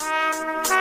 โ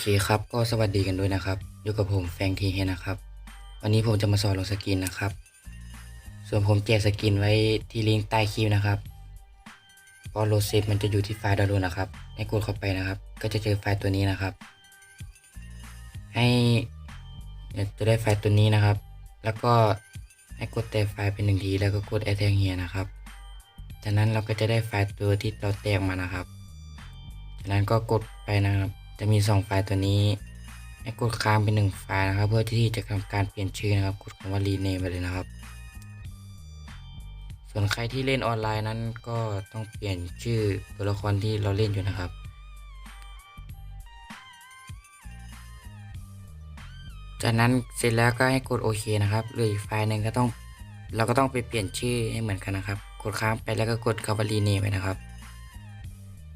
เคครับ ก็สวัสดีกันด้วยนะครับ อยู่กับผมแฟงทีเฮนะครับ วันนี้ผมจะมาสอนลงสกินนะครับ ส่วนผมแจกสกินไว้ที่ลิงก์ใต้คลิปนะครับก็โหลดเซฟมันจะอยู่ที่ไฟล์ดาวน์โหลดนะครับ ให้กดเข้าไปนะครับ ก็จะเจอไฟล์ตัวนี้นะครับ ให้จะได้ไฟล์ตัวนี้นะครับ แล้วก็ให้กดแตะไฟล์เป็นหนึ่งทีแล้วก็กดแอ t แทงเฮียนะครับ จากนั้นเราก็จะได้ไฟล์ตัวที่เราแตกมานะครับ จากนั้นก็กดไปนะครับ จะมี 2 ไฟล์ตัวนี้ให้กดค้างเป็น1ไฟล์นะครับ เพื่อที่จะทำการเปลี่ยนชื่อนะครับ กดคำว่า rename ไปเลยนะครับ ส่วนใครที่เล่นออนไลน์นั้นก็ต้องเปลี่ยนชื่อตัวละครที่เราเล่นอยู่นะครับจากนั้นเสร็จแล้วก็ให้กดโอเคนะครับหลืออีกไฟล์หนึ่งก็ต้องเราก็ต้องไปเปลี่ยนชื่อให้เหมือนกันนะครับ กดค้างไปแล้วก็กดคำว่า rename ไปนะครับ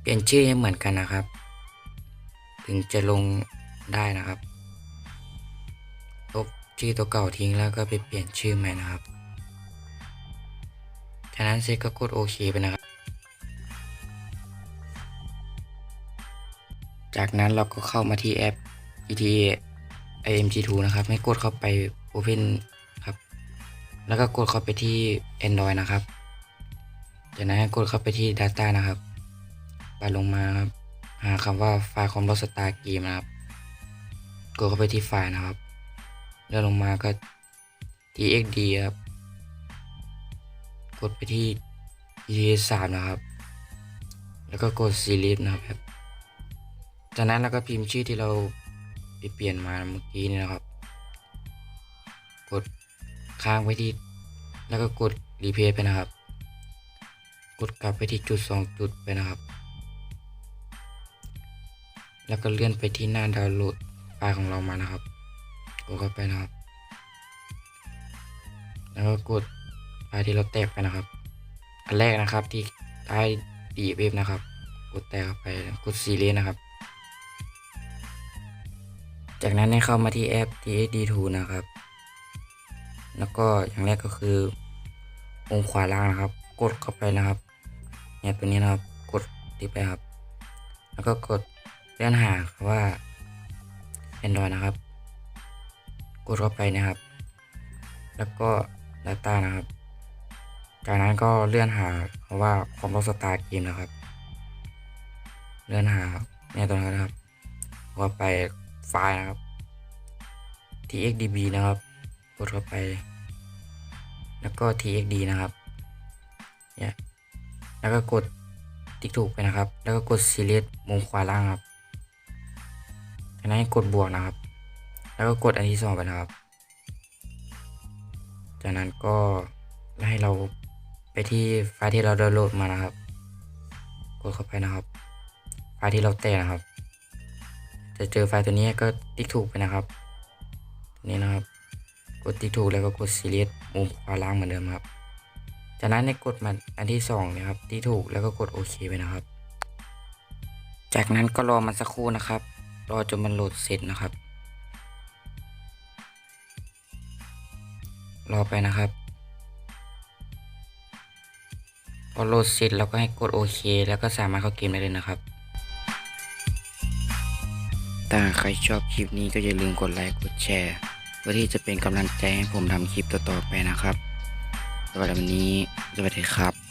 เปลี่ยนชื่อให้เหมือนกันนะครับ ถึงจะลงได้นะครับลบชื่อตัวเก่าทิ้งแล้วก็ไปเปลี่ยนชื่อใหม่นะครับจากนั้นเสร็จก็กดโอเคไปนะครับ จากนั้นเราก็เข้ามาที่แอป ETA IMG2 นะครับให้กดเข้าไป Open ครับ แล้วก็กดเข้าไปที่ Android นะครับ จากนั้นให้กดเข้าไปที่ Data นะครับไปลงมาครับ หาคำว่าไฟล์คอมโบสตาร์เกมนะครับ กดเข้าไปที่ไฟล์นะครับ เลื่อนลงมาก็ txd ครับ กดไปที่ ets 3นะครับ แล้วก็กด select นะครับ จากนั้นเราก็พิมพ์ชื่อที่เราไปเปลี่ยนมาเมื่อกี้นี่นะครับ กดค้างไว้ที่ แล้วก็กดรีเพย์ไปนะครับ กดกลับไปที่จุดสองจุดไปนะครับ แล้วก็เลื่อนไปที่หน้าดาวน์โหลดไฟล์ของเรามานะครับ กดเข้าไปนะครับ แล้วก็กดไฟล์ที่เราแตกไปนะครับ อันแรกนะครับที่ใต้ดีเว็บนะครับ กดแตะไปกดซีเรียนะครับ จากนั้นให้เข้ามาที่แอป TSD2 นะครับ แล้วก็อย่างแรกก็คือวงขวาล่างนะครับ กดเข้าไปนะครับเนี่ยตัวนี้นะครับ กดติดไปครับ แล้วก็กด เลื่อนหาคำว่า Android นะครับ กดเข้าไปนะครับ แล้วก็ Data นะครับ จากนั้นก็เลื่อนหาคำว่าคอมโบสตาร์เกมนะครับ เลื่อนหาเนี่ยตรงนั้นนะครับก็ไปไฟล์นะครับ txdb นะครับ กดเข้าไป แล้วก็ txd นะครับ เนี่ย แล้วก็กดติ๊กถูกไปนะครับ แล้วก็กด select มุมขวาล่างครับ จากนั้นกดบวกนะครับ แล้วก็กดอันที่สองไปนะครับ จากนั้นก็ให้เราไปที่ไฟล์ที่เราดาวน์โหลดมานะครับ กดเข้าไปนะครับ ไฟล์ที่เราแตะนะครับ จะเจอไฟล์ตัวนี้ก็ติ๊กถูกไปนะครับตัวนี้นะครับ กดติ๊กถูกแล้วก็กด select มุมขวาล่างเหมือนเดิมครับจากนั้นในกดมาอันที่สองนะครับที่ถูกแล้วก็กดโอเคไปนะครับ จากนั้นก็รอมันสักครู่นะครับ รอจนมันโหลดเสร็จนะครับ รอไปนะครับ พอโหลดเสร็จเราก็ให้กดโอเค แล้วก็สามารถเข้าเกมได้เลยนะครับ ถ้าใครชอบคลิปนี้ก็อย่าลืมกดไลค์ กดแชร์ เพื่อที่จะเป็นกำลังใจให้ผมทำคลิปต่อๆไปนะครับสำหรับวันนี้สวัสดีครับ